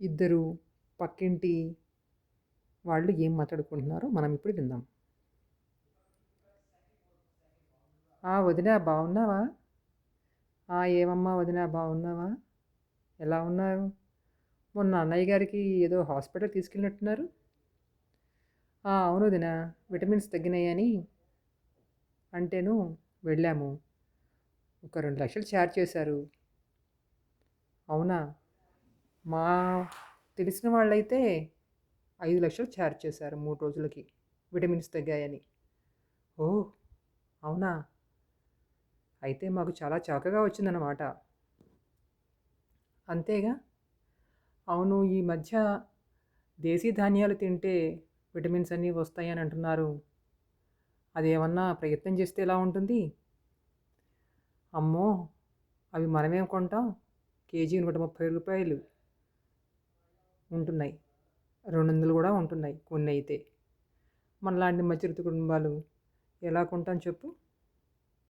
ఇద్దరు పక్కింటి వాళ్ళు ఏం మాట్లాడుకుంటున్నారో మనం ఇప్పుడు విందాం. ఆ వదిన బాగున్నావా ఆ ఏమమ్మా వదిన బాగున్నావా ఎలా ఉన్నారు? మొన్న అన్నయ్య గారికి ఏదో హాస్పిటల్ తీసుకెళ్ళినట్టున్నారు. "ఆ, అవును వదిన విటమిన్స్ తగ్గినాయని అంటేను వెళ్ళాము. ఒక రెండు లక్షలు ఛార్జ్ చేశారు. అవునా? మా తెలిసిన వాళ్ళైతే ఐదు లక్షలు ఛార్జ్ చేశారు మూడు రోజులకి. విటమిన్స్ తగ్గాయని. ఓ అవునా? అయితే మాకు చాలా చౌకగా వచ్చిందన్నమాట. అంతేగా? అవును ఈ మధ్య దేశీ ధాన్యాలు తింటే విటమిన్స్ అన్నీ వస్తాయని అంటున్నారు. అదేమన్నా ప్రయత్నం చేస్తే ఎలా ఉంటుంది? అమ్మో అవి మనమేం కొంటాం? కేజీ నూట ముప్పై రూపాయలు. ఉంటున్నాయి. రెండు వందలు కూడా ఉంటున్నాయి కొన్ని అయితే మనలాంటి మధ్యతరగతి కుటుంబాలు ఎలా కొంటాం చెప్పు?